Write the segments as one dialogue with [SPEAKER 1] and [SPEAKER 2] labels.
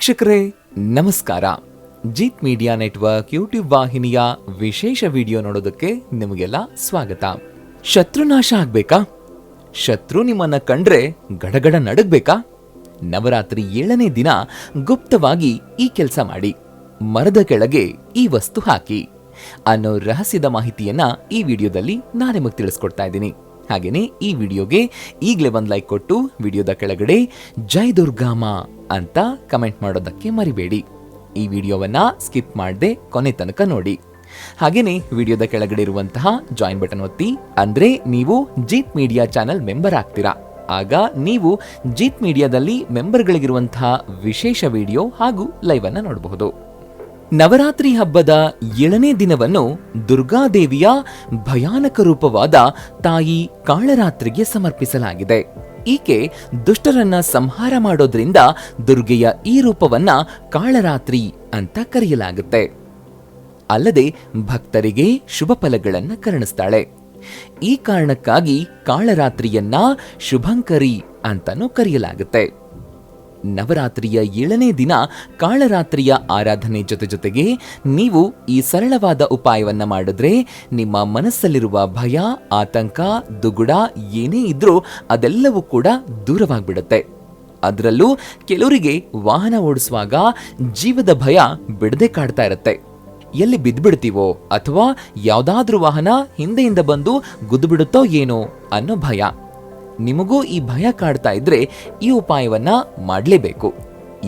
[SPEAKER 1] ವೀಕ್ಷಕರೇ, ನಮಸ್ಕಾರ. Jeet media network YouTube ವಾಹಿನಿಯ ವಿಶೇಷ ವಿಡಿಯೋ ನೋಡೋದಕ್ಕೆ ನಿಮಗೆಲ್ಲ ಸ್ವಾಗತ. ಶತ್ರು ನಾಶ ಆಗ್ಬೇಕಾ? ಶತ್ರು ನಿಮ್ಮನ್ನ ಕಂಡ್ರೆ ಗಡಗಡ ನಡಗ್ಬೇಕಾ? ನವರಾತ್ರಿ ಏಳನೇ ದಿನ ಗುಪ್ತವಾಗಿ ಈ ಕೆಲಸ ಮಾಡಿ. ಮರದ ಕೆಳಗೆ ಈ ವಸ್ತು ಹಾಕಿ. ಅನ್ನೋ ರಹಸ್ಯದ ಮಾಹಿತಿಯನ್ನ ಈ ವಿಡಿಯೋದಲ್ಲಿ ನಾನು ನಿಮಗೆ ತಿಳಿಸ್ಕೊಡ್ತಾ ಇದ್ದೀನಿ. ಹಾಗೇನೆ ಈ ವಿಡಿಯೋಗೆ ಈಗಲೇ ಒಂದು ಲೈಕ್ ಕೊಟ್ಟು ವಿಡಿಯೋದ ಕೆಳಗಡೆ ಜೈ ದುರ್ಗಾಮ ಅಂತ ಕಮೆಂಟ್ ಮಾಡೋದಕ್ಕೆ ಮರಿಬೇಡಿ. ಈ ವಿಡಿಯೋವನ್ನು ಸ್ಕಿಪ್ ಮಾಡದೆ ಕೊನೆ ತನಕ ನೋಡಿ. ಹಾಗೆಯೇ ವಿಡಿಯೋದ ಕೆಳಗಡೆ ಇರುವಂತಹ ಜಾಯಿನ್ ಬಟನ್ ಒತ್ತಿ, ಅಂದರೆ ನೀವು ಜೀತ್ ಮೀಡಿಯಾ ಚಾನೆಲ್ ಮೆಂಬರ್ ಆಗ್ತೀರಾ. ಆಗ ನೀವು ಜೀತ್ ಮೀಡಿಯಾದಲ್ಲಿ ಮೆಂಬರ್ಗಳಿಗಿರುವಂತಹ ವಿಶೇಷ ವಿಡಿಯೋ ಹಾಗೂ ಲೈವನ್ನು ನೋಡಬಹುದು. ನವರಾತ್ರಿ ಹಬ್ಬದ ಏಳನೇ ದಿನವನ್ನು ದುರ್ಗಾದೇವಿಯ ಭಯಾನಕ ರೂಪವಾದ ತಾಯಿ ಕಾಳರಾತ್ರಿಗೆ ಸಮರ್ಪಿಸಲಾಗಿದೆ. ಈಕೆ ದುಷ್ಟರನ್ನ ಸಂಹಾರ ಮಾಡೋದ್ರಿಂದ ದುರ್ಗೆಯ ಈ ರೂಪವನ್ನ ಕಾಳರಾತ್ರಿ ಅಂತ ಕರೆಯಲಾಗುತ್ತೆ. ಅಲ್ಲದೆ ಭಕ್ತರಿಗೆ ಶುಭ ಫಲಗಳನ್ನ ಕರುಣಿಸ್ತಾಳೆ. ಈ ಕಾರಣಕ್ಕಾಗಿ ಕಾಳರಾತ್ರಿಯನ್ನ ಶುಭಂಕರಿ ಅಂತಾನೂ ಕರೆಯಲಾಗುತ್ತೆ. ನವರಾತ್ರಿಯ ಏಳನೇ ದಿನ ಕಾಳರಾತ್ರಿಯ ಆರಾಧನೆ ಜೊತೆ ಜೊತೆಗೆ ನೀವು ಈ ಸರಳವಾದ ಉಪಾಯವನ್ನ ಮಾಡಿದ್ರೆ ನಿಮ್ಮ ಮನಸ್ಸಲ್ಲಿರುವ ಭಯ, ಆತಂಕ, ದುಗುಡ ಏನೇ ಇದ್ರೂ ಅದೆಲ್ಲವೂ ಕೂಡ ದೂರವಾಗ್ಬಿಡುತ್ತೆ. ಅದರಲ್ಲೂ ಕೆಲವರಿಗೆ ವಾಹನ ಓಡಿಸುವಾಗ ಜೀವದ ಭಯ ಬಿಡದೆ ಕಾಡ್ತಾ ಇರುತ್ತೆ. ಎಲ್ಲಿ ಬಿದ್ದುಬಿಡ್ತೀವೋ ಅಥವಾ ಯಾವುದಾದ್ರೂ ವಾಹನ ಹಿಂದೆಯಿಂದ ಬಂದು ಗುದ್ದು ಬಿಡುತ್ತೋ ಏನೋ ಅನ್ನೋ ಭಯ. ನಿಮಗೂ ಈ ಭಯ ಕಾಡ್ತಾ ಇದ್ರೆ ಈ ಉಪಾಯವನ್ನ ಮಾಡಲೇಬೇಕು.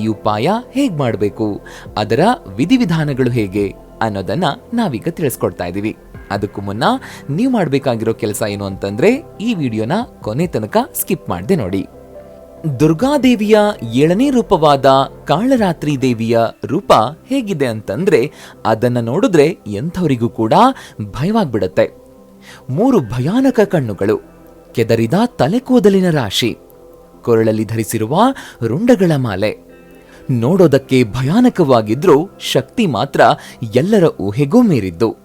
[SPEAKER 1] ಈ ಉಪಾಯ ಹೇಗ್ ಮಾಡಬೇಕು? ಅದರ ವಿಧಿವಿಧಾನಗಳು ಹೇಗೆ ಅನ್ನೋದನ್ನ ನಾವೀಗ ತಿಳಿಸ್ಕೊಡ್ತಾ ಇದ್ದೀವಿ ಅದಕ್ಕೂ ಮುನ್ನ ನೀವು ಮಾಡಬೇಕಾಗಿರೋ ಕೆಲಸ ಏನು ಅಂತಂದ್ರೆ ಈ ವಿಡಿಯೋನ ಕೊನೆ ತನಕ ಸ್ಕಿಪ್ ಮಾಡದೆ ನೋಡಿ. ದುರ್ಗಾದೇವಿಯ ಏಳನೇ ರೂಪವಾದ ಕಾಳರಾತ್ರಿ ದೇವಿಯ ರೂಪ ಹೇಗಿದೆ ಅಂತಂದ್ರೆ ಅದನ್ನ ನೋಡಿದ್ರೆ ಎಂಥವರಿಗೂ ಕೂಡ ಭಯವಾಗ್ಬಿಡತ್ತೆ. ಮೂರು ಭಯಾನಕ ಕಣ್ಣುಗಳು. ಕೆದರಿದ ತಲೆಕೂದಲಿನ ರಾಶಿ. ಕೊರಳಲ್ಲಿ ಧರಿಸಿರುವ ರುಂಡಗಳ ಮಾಲೆ. ನೋಡೋದಕ್ಕೆ ಭಯಾನಕವಾಗಿದ್ರೂ ಶಕ್ತಿ ಮಾತ್ರ ಎಲ್ಲರ ಊಹೆಗೂ ಮೀರಿದ್ದು.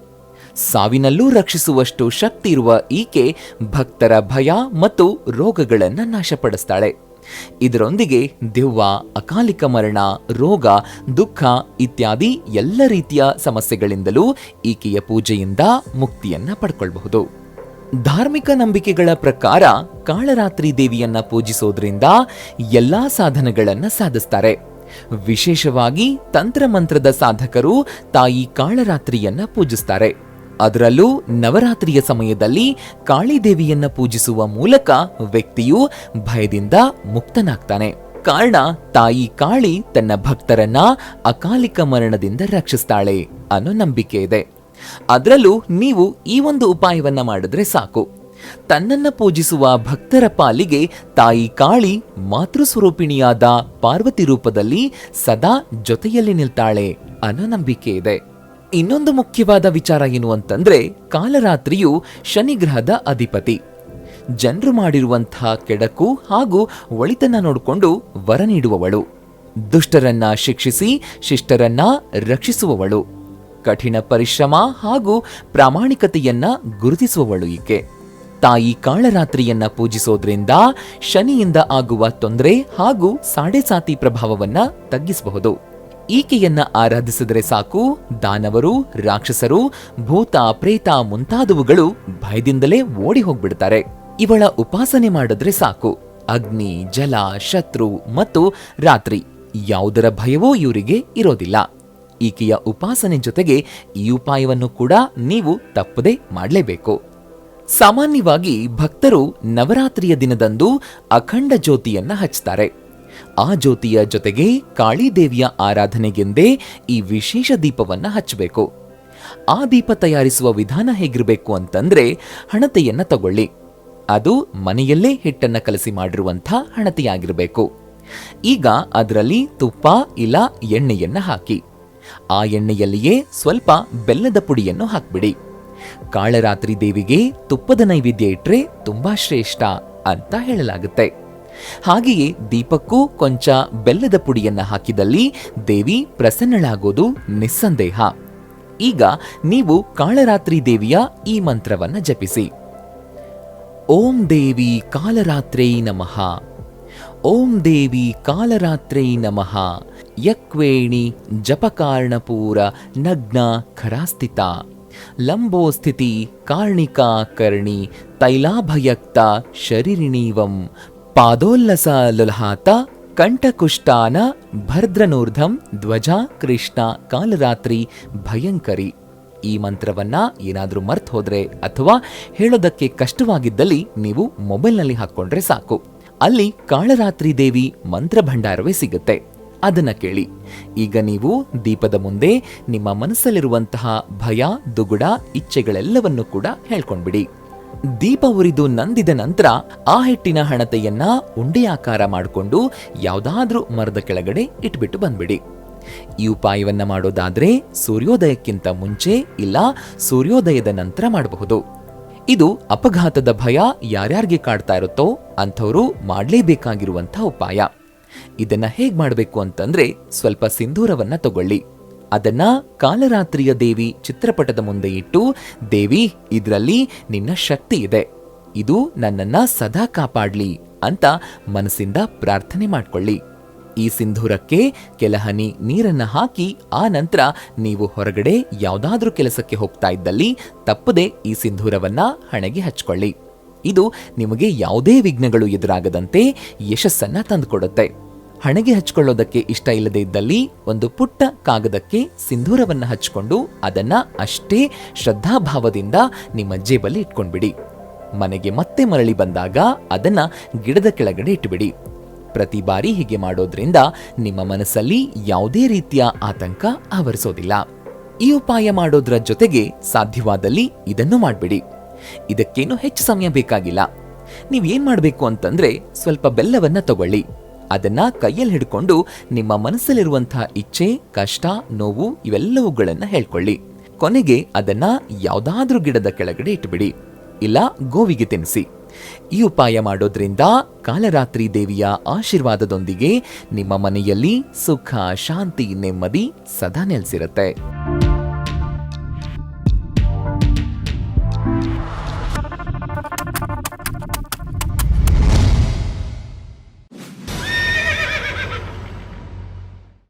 [SPEAKER 1] ಸಾವಿನಲ್ಲೂ ರಕ್ಷಿಸುವಷ್ಟು ಶಕ್ತಿ ಇರುವ ಈಕೆ ಭಕ್ತರ ಭಯ ಮತ್ತು ರೋಗಗಳನ್ನು ನಾಶಪಡಿಸ್ತಾಳೆ. ಇದರೊಂದಿಗೆ ದೆವ್ವ, ಅಕಾಲಿಕ ಮರಣ, ರೋಗ, ದುಃಖ ಇತ್ಯಾದಿ ಎಲ್ಲ ರೀತಿಯ ಸಮಸ್ಯೆಗಳಿಂದಲೂ ಈಕೆಯ ಪೂಜೆಯಿಂದ ಮುಕ್ತಿಯನ್ನ ಪಡ್ಕೊಳ್ಬಹುದು. ಧಾರ್ಮಿಕ ನಂಬಿಕೆಗಳ ಪ್ರಕಾರ ಕಾಳರಾತ್ರಿ ದೇವಿಯನ್ನ ಪೂಜಿಸೋದ್ರಿಂದ ಎಲ್ಲಾ ಸಾಧನಗಳನ್ನ ಸಾಧಿಸ್ತಾರೆ. ವಿಶೇಷವಾಗಿ ತಂತ್ರಮಂತ್ರದ ಸಾಧಕರು ತಾಯಿ ಕಾಳರಾತ್ರಿಯನ್ನ ಪೂಜಿಸ್ತಾರೆ. ಅದರಲ್ಲೂ ನವರಾತ್ರಿಯ ಸಮಯದಲ್ಲಿ ಕಾಳಿದೇವಿಯನ್ನ ಪೂಜಿಸುವ ಮೂಲಕ ವ್ಯಕ್ತಿಯು ಭಯದಿಂದ ಮುಕ್ತನಾಗ್ತಾನೆ. ಕಾರಣ ತಾಯಿ ಕಾಳಿ ತನ್ನ ಭಕ್ತರನ್ನ ಅಕಾಲಿಕ ಮರಣದಿಂದ ರಕ್ಷಿಸ್ತಾಳೆ ಅನ್ನೋ ನಂಬಿಕೆ ಇದೆ. ಅದರಲ್ಲೂ ನೀವು ಈ ಒಂದು ಉಪಾಯವನ್ನ ಮಾಡಿದ್ರೆ ಸಾಕು. ತನ್ನನ್ನ ಪೂಜಿಸುವ ಭಕ್ತರ ಪಾಲಿಗೆ ತಾಯಿ ಕಾಳಿ, ಮಾತೃಸ್ವರೂಪಿಣಿಯಾದ ಪಾರ್ವತಿ ರೂಪದಲ್ಲಿ ಸದಾ ಜೊತೆಯಲ್ಲಿ ನಿಲ್ತಾಳೆ ಅನ್ನೋ ನಂಬಿಕೆ ಇದೆ. ಇನ್ನೊಂದು ಮುಖ್ಯವಾದ ವಿಚಾರ ಏನು ಅಂತಂದ್ರೆ, ಕಾಲರಾತ್ರಿಯು ಶನಿಗ್ರಹದ ಅಧಿಪತಿ. ಜನರು ಮಾಡಿರುವಂತಹ ಕೆಡಕು ಹಾಗೂ ಒಳಿತನ್ನ ನೋಡಿಕೊಂಡು ವರ ನೀಡುವವಳು. ದುಷ್ಟರನ್ನ ಶಿಕ್ಷಿಸಿ, ಶಿಷ್ಟರನ್ನ ರಕ್ಷಿಸುವವಳು. ಕಠಿಣ ಪರಿಶ್ರಮ ಹಾಗೂ ಪ್ರಾಮಾಣಿಕತೆಯನ್ನ ಗುರುತಿಸುವವಳು ಈಕೆ. ತಾಯಿ ಕಾಳರಾತ್ರಿಯನ್ನ ಪೂಜಿಸೋದ್ರಿಂದ ಶನಿಯಿಂದ ಆಗುವ ತೊಂದರೆ ಹಾಗೂ ಸಾಡೆಸಾತಿ ಪ್ರಭಾವವನ್ನ ತಗ್ಗಿಸಬಹುದು. ಈಕೆಯನ್ನ ಆರಾಧಿಸಿದರೆ ಸಾಕು, ದಾನವರು, ರಾಕ್ಷಸರು, ಭೂತ, ಪ್ರೇತ ಮುಂತಾದವುಗಳು ಭಯದಿಂದಲೇ ಓಡಿ ಹೋಗ್ಬಿಡ್ತಾರೆ. ಇವಳ ಉಪಾಸನೆ ಮಾಡಿದ್ರೆ ಸಾಕು. ಅಗ್ನಿ, ಜಲ, ಶತ್ರು ಮತ್ತು ರಾತ್ರಿ ಯಾವುದರ ಭಯವೂ ಇವರಿಗೆ ಇರೋದಿಲ್ಲ. ಈಕೆಯ ಉಪಾಸನೆ ಜೊತೆಗೆ ಈ ಉಪಾಯವನ್ನು ಕೂಡ ನೀವು ತಪ್ಪದೆ ಮಾಡಲೇಬೇಕು. ಸಾಮಾನ್ಯವಾಗಿ ಭಕ್ತರು ನವರಾತ್ರಿಯ ದಿನದಂದು ಅಖಂಡ ಜ್ಯೋತಿಯನ್ನ ಹಚ್ತಾರೆ. ಆ ಜ್ಯೋತಿಯ ಜೊತೆಗೆ ಕಾಳಿದೇವಿಯ ಆರಾಧನೆಗೆಂದೇ ಈ ವಿಶೇಷ ದೀಪವನ್ನ ಹಚ್ಚಬೇಕು. ಆ ದೀಪ ತಯಾರಿಸುವ ವಿಧಾನ ಹೇಗಿರಬೇಕು ಅಂತಂದ್ರೆ ಹಣತೆಯನ್ನ ತಗೊಳ್ಳಿ. ಅದು ಮನೆಯಲ್ಲೇ ಹಿಟ್ಟನ್ನ ಕಲಸಿ ಮಾಡಿರುವಂಥ ಹಣತೆಯಾಗಿರಬೇಕು. ಈಗ ಅದರಲ್ಲಿ ತುಪ್ಪ ಇಲ್ಲ ಎಣ್ಣೆಯನ್ನ ಹಾಕಿ. ಆ ಎಣ್ಣೆಯಲ್ಲಿಯೇ ಸ್ವಲ್ಪ ಬೆಲ್ಲದ ಪುಡಿಯನ್ನು ಹಾಕ್ಬಿಡಿ. ಕಾಳರಾತ್ರಿ ದೇವಿಗೆ ತುಪ್ಪದ ನೈವೇದ್ಯ ಇಟ್ರೆ ತುಂಬಾ ಶ್ರೇಷ್ಠ ಅಂತ ಹೇಳಲಾಗುತ್ತೆ. ಹಾಗೆಯೇ ದೀಪಕ್ಕೂ ಕೊಂಚ ಬೆಲ್ಲದ ಪುಡಿಯನ್ನ ಹಾಕಿದಲ್ಲಿ ದೇವಿ ಪ್ರಸನ್ನಳಾಗೋದು ನಿಸ್ಸಂದೇಹ. ಈಗ ನೀವು ಕಾಳರಾತ್ರಿ ದೇವಿಯ ಈ ಮಂತ್ರವನ್ನ ಜಪಿಸಿ. ಓಂ ದೇವಿ ಕಾಲರಾತ್ರೇ ನಮಃ. ಓಂ ದೇವಿ ಕಾಲರಾತ್ರೇ ನಮಃ. ಯಕ್ವೇಣಿ ಜಪಕಾರ್ಣಪೂರ ನಗ್ನ ಖರಾಸ್ಥಿತ ಲಂಬೋಸ್ಥಿತಿ ಕಾರ್ಣಿಕಾ ಕರ್ಣಿ ತೈಲಾಭಯಕ್ತ ಶರೀರಿಣೀವಂ. ಪಾದೋಲ್ಲಸ ಲುಲ್ಹಾತ ಕಂಠಕುಷ್ಟಾನ ಭರ್ದ್ರನೂರ್ಧಂ ಧ್ವಜ ಕೃಷ್ಣ ಕಾಲರಾತ್ರಿ ಭಯಂಕರಿ. ಈ ಮಂತ್ರವನ್ನ ಏನಾದರೂ ಮರ್ತ್ ಹೋದ್ರೆ ಅಥವಾ ಹೇಳೋದಕ್ಕೆ ಕಷ್ಟವಾಗಿದ್ದಲ್ಲಿ ನೀವು ಮೊಬೈಲ್ನಲ್ಲಿ ಹಾಕ್ಕೊಂಡ್ರೆ ಸಾಕು. ಅಲ್ಲಿ ಕಾಳರಾತ್ರಿ ದೇವಿ ಮಂತ್ರ ಭಂಡಾರವೇ ಸಿಗುತ್ತೆ. ಅದನ್ನ ಕೇಳಿ. ಈಗ ನೀವು ದೀಪದ ಮುಂದೆ ನಿಮ್ಮ ಮನಸ್ಸಲ್ಲಿರುವಂತಹ ಭಯ, ದುಗುಡ, ಇಚ್ಛೆಗಳೆಲ್ಲವನ್ನು ಕೂಡ ಹೇಳ್ಕೊಂಡ್ಬಿಡಿ. ದೀಪ ಉರಿದು ನಂದಿದ ನಂತರ ಆ ಹಿಟ್ಟಿನ ಹಣತೆಯನ್ನ ಉಂಡೆಯಾಕಾರ ಮಾಡಿಕೊಂಡು ಯಾವುದಾದ್ರೂ ಮರದ ಕೆಳಗಡೆ ಇಟ್ಬಿಟ್ಟು ಬಂದ್ಬಿಡಿ. ಈ ಉಪಾಯವನ್ನ ಮಾಡೋದಾದ್ರೆ ಸೂರ್ಯೋದಯಕ್ಕಿಂತ ಮುಂಚೆ ಇಲ್ಲ, ಸೂರ್ಯೋದಯದ ನಂತರ ಮಾಡಬಹುದು. ಇದು ಅಪಘಾತದ ಭಯ ಯಾರ್ಯಾರಿಗೆ ಕಾಡ್ತಾ ಇರುತ್ತೋ ಅಂಥವರು ಮಾಡಲೇಬೇಕಾಗಿರುವಂಥ ಉಪಾಯ. ಇದನ್ನ ಹೇಗ್ ಮಾಡಬೇಕು ಅಂತಂದ್ರೆ ಸ್ವಲ್ಪ ಸಿಂಧೂರವನ್ನ ತಗೊಳ್ಳಿ. ಅದನ್ನ ಕಾಲರಾತ್ರಿಯ ದೇವಿ ಚಿತ್ರಪಟದ ಮುಂದೆ ಇಟ್ಟು, ದೇವಿ, ಇದರಲ್ಲಿ ನಿನ್ನ ಶಕ್ತಿ ಇದೆ. ಇದು ನನ್ನನ್ನ ಸದಾ ಕಾಪಾಡ್ಲಿ ಅಂತ ಮನಸ್ಸಿಂದ ಪ್ರಾರ್ಥನೆ ಮಾಡ್ಕೊಳ್ಳಿ. ಈ ಸಿಂಧೂರಕ್ಕೆ ಕೆಲ ಹನಿ ನೀರನ್ನ ಹಾಕಿ, ಆ ನಂತರ ನೀವು ಹೊರಗಡೆ ಯಾವುದಾದ್ರೂ ಕೆಲಸಕ್ಕೆ ಹೋಗ್ತಾ ಇದ್ದಲ್ಲಿ ತಪ್ಪದೆ ಈ ಸಿಂಧೂರವನ್ನ ಹಣೆಗೆ ಹಚ್ಕೊಳ್ಳಿ. ಇದು ನಿಮಗೆ ಯಾವುದೇ ವಿಘ್ನಗಳು ಎದುರಾಗದಂತೆ ಯಶಸ್ಸನ್ನು ತಂದುಕೊಡುತ್ತೆ. ಹಣೆಗೆ ಹಚ್ಕೊಳ್ಳೋದಕ್ಕೆ ಇಷ್ಟ ಇಲ್ಲದೇ ಇದ್ದಲ್ಲಿ ಒಂದು ಪುಟ್ಟ ಕಾಗದಕ್ಕೆ ಸಿಂಧೂರವನ್ನ ಹಚ್ಕೊಂಡು ಅದನ್ನ ಅಷ್ಟೇ ಶ್ರದ್ಧಾಭಾವದಿಂದ ನಿಮ್ಮ ಜೇಬಲ್ಲಿ ಇಟ್ಕೊಂಡ್ಬಿಡಿ. ಮನೆಗೆ ಮತ್ತೆ ಮರಳಿ ಬಂದಾಗ ಅದನ್ನ ಗಿಡದ ಕೆಳಗಡೆ ಇಟ್ಟುಬಿಡಿ ಪ್ರತಿ ಬಾರಿ ಹೀಗೆ ಮಾಡೋದ್ರಿಂದ ನಿಮ್ಮ ಮನಸ್ಸಲ್ಲಿ ಯಾವುದೇ ರೀತಿಯ ಆತಂಕ ಆವರಿಸೋದಿಲ್ಲ. ಈ ಉಪಾಯ ಮಾಡೋದ್ರ ಜೊತೆಗೆ ಸಾಧ್ಯವಾದಲ್ಲಿ ಇದನ್ನು ಮಾಡ್ಬಿಡಿ. ಇದಕ್ಕೇನು ಹೆಚ್ಚು ಸಮಯ ಬೇಕಾಗಿಲ್ಲ. ನೀವೇನ್ ಮಾಡಬೇಕು ಅಂತಂದ್ರೆ ಸ್ವಲ್ಪ ಬೆಲ್ಲವನ್ನ ತಗೊಳ್ಳಿ. ಅದನ್ನ ಕೈಯಲ್ಲಿ ಹಿಡ್ಕೊಂಡು ನಿಮ್ಮ ಮನಸ್ಸಲ್ಲಿರುವಂತಹ ಇಚ್ಛೆ, ಕಷ್ಟ, ನೋವು ಇವೆಲ್ಲವುಗಳನ್ನ ಹೇಳ್ಕೊಳ್ಳಿ. ಕೊನೆಗೆ ಅದನ್ನ ಯಾವ್ದಾದ್ರೂ ಗಿಡದ ಕೆಳಗಡೆ ಇಟ್ಬಿಡಿ. ಇಲ್ಲ, ಗೋವಿಗೆ ತಿನ್ನಿಸಿ. ಈ ಉಪಾಯ ಮಾಡೋದ್ರಿಂದ ಕಾಲರಾತ್ರಿ ದೇವಿಯ ಆಶೀರ್ವಾದದೊಂದಿಗೆ ನಿಮ್ಮ ಮನೆಯಲ್ಲಿ ಸುಖ, ಶಾಂತಿ, ನೆಮ್ಮದಿ ಸದಾ ನೆಲೆಸಿರುತ್ತೆ.